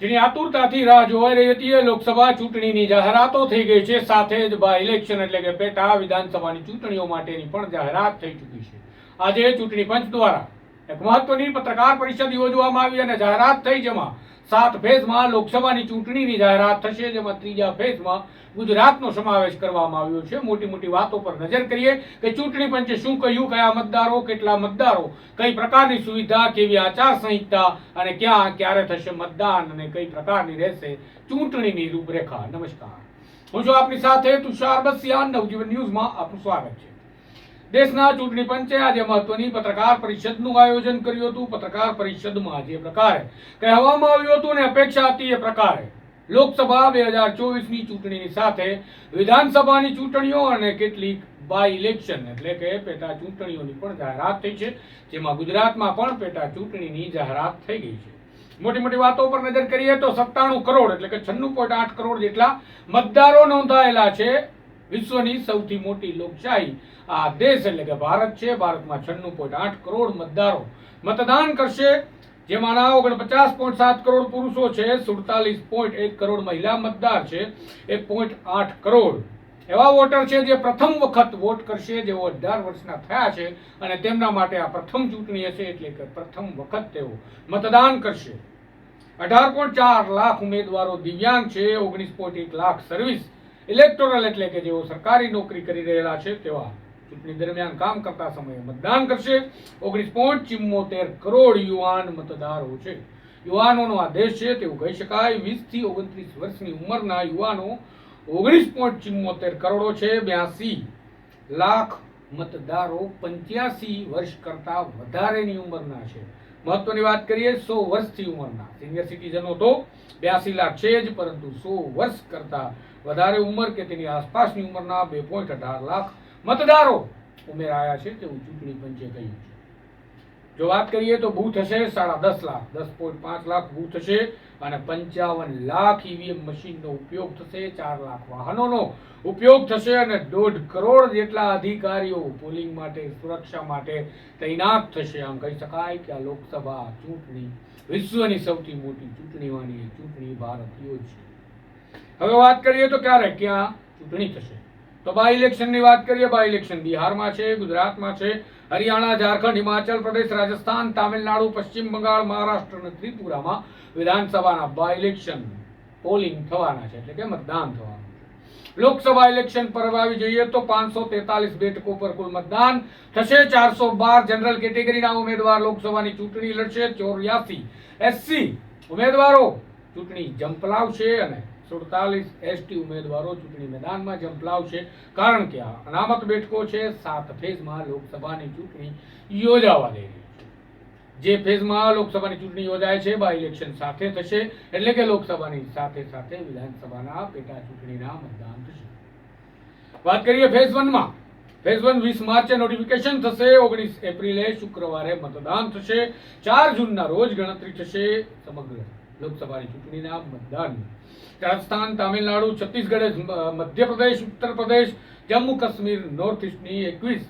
જેની આતુરતાથી રાહ જોવાઈ રહી હતી એ લોકસભા ચૂંટણીની જાહેરાતો થઈ ગઈ છે. સાથે જ બાય ઇલેક્શન એટલે કે પેટા વિધાનસભાની ચૂંટણીઓ માટેની પણ જાહેરાત થઈ ચૂકી છે. આજે ચૂંટણી પંચ દ્વારા એક મહત્વની પત્રકાર પરિષદ યોજવામાં આવી અને જાહેરાત થઈ જેમાં સાત ફેઝમાં લોકસભાની ચૂંટણીની જાહેરાત થશે, જેમાં ત્રીજા ફેઝમાં ગુજરાતનો સમાવેશ કરવામાં આવ્યો છે. મોટી મોટી વાતો પર નજર કરીએ કે ચૂંટણી પંચે શું કહ્યું, કયા મતદારો, કેટલા મતદારો, કઈ પ્રકારની સુવિધા, કેવી આચારસંહિતા અને ક્યાં, ક્યારે થશે મતદાન અને કઈ પ્રકારની રહેશે ચૂંટણીની રૂપરેખા. નમસ્કાર. હું છું આપની સાથે તુષાર બસિયા નવજીવન ન્યૂઝમાં આપનું સ્વાગત છે. દેશના ચૂંટણી પંચે આજે મહત્વની પત્રકાર પરિષદનું આયોજન કર્યું હતું. પત્રકાર પરિષદમાં જે પ્રકારે કહેવામાં આવ્યું હતું અને અપેક્ષા હતી એ પ્રકારે લોકસભા બે હજાર ચોવીસની ચૂંટણીની સાથે વિધાનસભાની ચૂંટણીઓ અને કેટલીક બાય ઇલેક્શન એટલે કે પેટા ચૂંટણીઓની પણ જાહેરાત થઈ છે. જેમાં ગુજરાતમાં પણ પેટા ચૂંટણીની જાહેરાત થઈ ગઈ છે. મોટી મોટી વાતો પર નજર કરીએ તો સત્તાણું કરોડ એટલે કે છન્નું પોઈન્ટ આઠ કરોડ જેટલા મતદારો નોંધાયેલા છે. વિશ્વની સૌથી મોટી લોકશાહી. આ દેશ એટલે કે ભારત છે. ભારતમાં છન્નું પોઈન્ટ આઠ કરોડ મતદારો મતદાન કરશે. જેમાંના ઓગણપચાસ પોઈન્ટ સાત કરોડ પુરુષો છે. સુડતાલીસ પોઈન્ટ એક કરોડ મહિલા મતદાર છે. એક પોઈન્ટ આઠ કરોડ એવા વોટર છે જે પ્રથમ વખત વોટ કરશે, જેઓ અઢાર વર્ષના થયા છે અને તેમના માટે આ પ્રથમ ચૂંટણી હશે એટલે કે પ્રથમ વખત તેઓ મતદાન કરશે. અઢાર પોઈન્ટ ચાર લાખ ઉમેદવારો દિવ્યાંગ છે. ઓગણીસ પોઈન્ટ એક લાખ સર્વિસ ઇલેક્ટોરલ એટલે કે જેઓ સરકારી નોકરી કરી રહેલા છે, તેવા ચૂંટણી દરમિયાન કામ કરતા સમયે મતદાન કરશે. ઓગણીસ પોઈન્ટ ચિમ્મોતેર કરોડ યુવાન મતદારો છે. યુવાનોનો આ દેશ છે, તેવું કહી શકાય. વીસથી ઓગણત્રીસ વર્ષની ઉંમરના યુવાનો ઓગણીસ પોઈન્ટ ચિમ્મોતેર કરોડો છે. બ્યાસી લાખ મતદારો પંચ્યાસી વર્ષ કરતા વધારેની ઉંમરના છે. મહત્વની વાત કરીએ, સો વર્ષથી ઉંમરના સિનિયર સિટીઝનો તો બ્યાસી લાખ છે જ, પરંતુ સો વર્ષ કરતા વધારે ઉંમર કે તેની આસપાસની ઉંમરના બે પોઈન્ટ અઢાર લાખ મતદારો ઉમેરાયા છે તેવું ચૂંટણી પંચે કહ્યું છે. જો વાત કરીએ તો બૂથ હશે સાડા દસ લાખ, દસ પોઈન્ટ પાંચ લાખ બૂથ હશે અને પંચાવન લાખ ઈવીએમ મશીનનો ઉપયોગ થશે, ચાર લાખ વાહનોનો ઉપયોગ થશે અને દોઢ કરોડ જેટલા અધિકારીઓ પોલિંગ માટે, સુરક્ષા માટે તૈનાત થશે. આમ કહી શકાય કે આ લોકસભા ચૂંટણી વિશ્વની સૌથી મોટી ચૂંટણીમાંની ચૂંટણી ભારત યોજશે. હવે વાત કરીએ તો ક્યારે? ક્યાં? ચૂંટણી થશે. તો બાય ઇલેક્શનની વાત કરીએ બાય ઇલેક્શન બિહારમાં છે, ગુજરાતમાં છે, હરિયાણા, ઝારખંડ, હિમાચલ પ્રદેશ, રાજસ્થાન, તામિલનાડુ, પશ્ચિમ બંગાળ, મહારાષ્ટ્ર અને ત્રિપુરામાં વિધાનસભાના બાય ઇલેક્શન પોલિંગ થવાના છે. એટલે કે મતદાન થવાનું લોકસભા ઇલેક્શન પર આવી જઈએ તો પાંચસો તેતાલીસ બેઠકો પર કુલ મતદાન થશે. ચારસો બાર જનરલ કેટેગરીના ઉમેદવાર લોકસભાની ચૂંટણી લડશે. ચોર્યાસી એસસી ઉમેદવારો ચૂંટણી જંપલાવશે અને સુડતાલીસ એસટી ઉમેદવારો ચૂંટણી મેદાનમાં ઝંપલાવશે. કારણ કે આ અનામત બેઠકો છે, સાત ફેઝમાં લોકસભાની ચૂંટણી યોજાવા રહી જે ફેઝમાં લોકસભાની ચૂંટણી યોજાય છે બાય ઇલેક્શન સાથે થશે, એટલે કે લોકસભાની સાથે સાથે વિધાનસભાના પેટા ચૂંટણીના મતદાન થશે. વાત કરીએ ફેઝ વનમાં. ફેઝ વન વીસ માર્ચે નોટિફિકેશન થશે, ઓગણીસ એપ્રિલે શુક્રવારે મતદાન થશે, ચાર જૂનના રોજ ગણતરી થશે સમગ્ર લોકસભાની ચૂંટણીના મતદાન. રાજસ્થાન, તામિલનાડુ, છત્તીસગઢ મધ્યપ્રદેશ ઉત્તર પ્રદેશ જમ્મુ કાશ્મીર નોર્થ ઇસ્ટની એકવીસ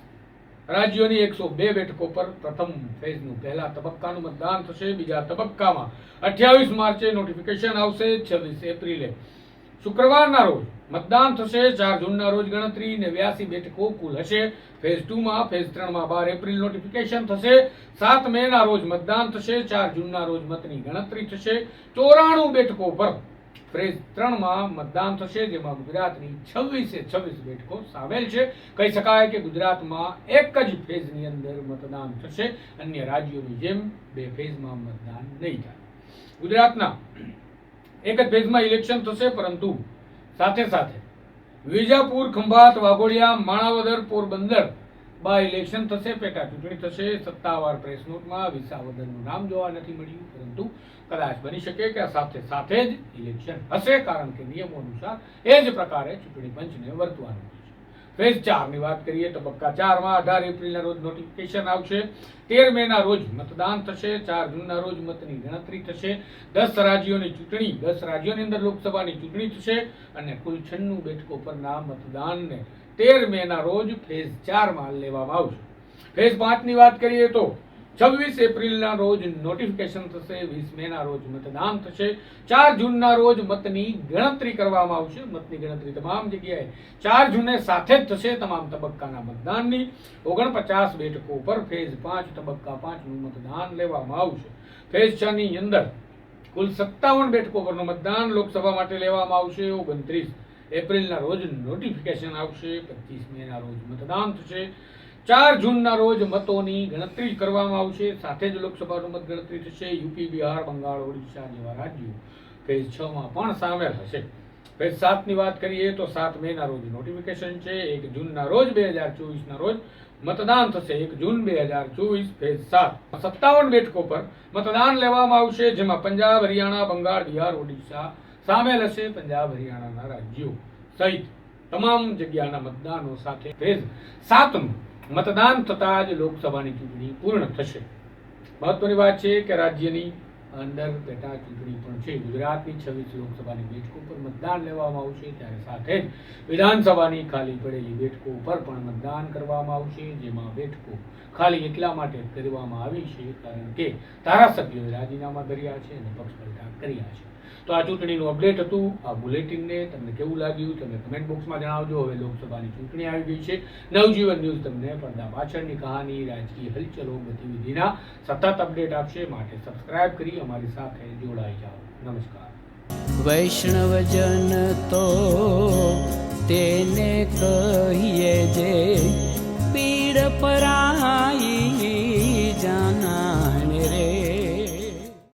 રાજ્યોની એકસો બે બેઠકો પર પ્રથમ ફેઝનું પહેલા તબક્કાનું મતદાન થશે. બીજા તબક્કામાં અઠ્યાવીસ માર્ચે નોટિફિકેશન આવશે. છવ્વીસ એપ્રિલે શુક્રવારના રોજ મતદાન થશે. ચાર જૂનના રોજ ગણતરી નેવ્યાસી બેઠકો કુલ હશે. ફેઝ ટુમાં, ફેઝ ત્રણમાં બાર એપ્રિલ નોટિફિકેશન થશે. સાત મે ના રોજ મતદાન થશે. ચાર જૂનના રોજ મતની ગણતરી થશે. ચોરાણું બેઠકો પર ફેઝ ત્રણમાં મતદાન થશે, જેમાં ગુજરાતની છવ્વીસે છવ્વીસ બેઠકો સામેલ છે. કહી શકાય કે ગુજરાતમાં એક જ ફેઝની અંદર મતદાન થશે. અન્ય રાજ્યોની જેમ બે ફેઝમાં મતદાન નહીં થાય. ગુજરાતના એક જ ફેઝમાં ઇલેક્શન થશે, પરંતુ સાથે સાથે વિજાપુર, ખંભાત, વાઘોડિયા, માણાવદર, પોરબંદર બાય ઇલેક્શન થશે, પેટા ચૂંટણી થશે, સત્તાવાર પ્રેસ નોટમાં વિસાવદરનું નામ જોવા નથી મળ્યું, પરંતુ કદાચ બની શકે કે સાથે સાથે જ ઇલેક્શન હશે, કારણ કે નિયમો અનુસાર એ જ પ્રકારે ચૂંટણી પંચને વર્તવાનું છે ફેઝ ચારની વાત કરીએ, તબક્કા ચારમાં અઢાર એપ્રિલના રોજ નોટિફિકેશન આવશે. તેર મેના રોજ મતદાન થશે, ચાર જૂનના રોજ મતની ગણતરી થશે. દસ રાજ્યોની ચૂંટણી, દસ રાજ્યોની અંદર લોકસભાની ચૂંટણી થશે અને કુલ છન્નું બેઠકો પરના મતદાનને તેર મેના રોજ ફેઝ ચારમાં લેવામાં આવશે. ફેઝ પાંચની વાત કરીએ તો છવ્વીસ એપ્રિલના રોજ નોટિફિકેશન થશે, વીસ મેના રોજ મતદાન થશે, ચાર જૂનના રોજ મતની ગણતરી કરવામાં આવશે. મતની ગણતરી તમામ જગ્યાએ ચાર જૂને સાથે જ થશે તમામ તબક્કાના મતદાનની. ઓગણપચાસ બેઠકો પર ફેઝ પાંચ, તબક્કા પાંચનું મતદાન લેવામાં આવશે. ફેઝ છ ની અંદર કુલ સત્તાવન બેઠકો પરનું મતદાન લોકસભા માટે લેવામાં આવશે. ઓગણત્રીસ એપ્રિલના રોજ નોટિફિકેશન આવશે. પચીસ મેના રોજ મતદાન થશે. ચાર જૂનના રોજ મતોની ગણતરી કરવામાં આવશે. સાથે જ લોકસભાનું મત ગણતરી થશે. યુપી, બિહાર, બંગાળ, ઓડિશા જેવા રાજ્યો ફેઝ છ માં પણ સામેલ હશે. ફેઝ સાતની વાત કરીએ તો સાત મેના રોજ નોટિફિકેશન છે. એક જૂનના રોજ બે હજાર ચોવીસના રોજ મતદાન થશે. એક જૂન બે હજાર ચોવીસ ફેઝ સાત. સત્તાવન બેઠકો પર મતદાન લેવામાં આવશે, જેમાં પંજાબ, હરિયાણા, બંગાળ, બિહાર, ઓડિશા સામેલ હશે. પંજાબ, હરિયાણાના રાજ્યો સહિત તમામ જગ્યાના મતદાનો સાથે ફેઝ સાતનું મતદાન થતાં જ લોકસભાની ચૂંટણી પૂર્ણ થશે. મહત્વની વાત છે કે રાજ્યની અંદર પેટા ચૂંટણી પણ છે. ગુજરાતની છવ્વીસ લોકસભાની બેઠકો પર મતદાન લેવામાં આવશે, ત્યારે સાથે જ વિધાનસભાની ખાલી પડેલી બેઠકો પર પણ મતદાન કરવામાં આવશે, જેમાં બેઠકો ખાલી એટલા માટે કરવામાં આવી છે કારણ કે ધારાસભ્યોએ રાજીનામા કર્યા છે અને પક્ષ પલટા કર્યા છે. તો આ ચૂંટણીનું અપડેટ હતું. આ બુલેટિનને તમને કેવું લાગ્યું તમે કમેન્ટ બોક્સમાં જણાવજો. હવે લોકસભાની ચૂંટણી આવી ગઈ છે. નવજીવન ન્યૂઝ તમને પડદા પાછળની કહાની, રાજકીય હલચલો, ગતિવિધિના સતત અપડેટ આપશે. માટે સબસ્ક્રાઇબ કરી અમારી સાથે જોડાઈ જાઓ. નમસ્કાર. વૈષ્ણવજન તો તેને કહીએ જે પીડ પરાઈ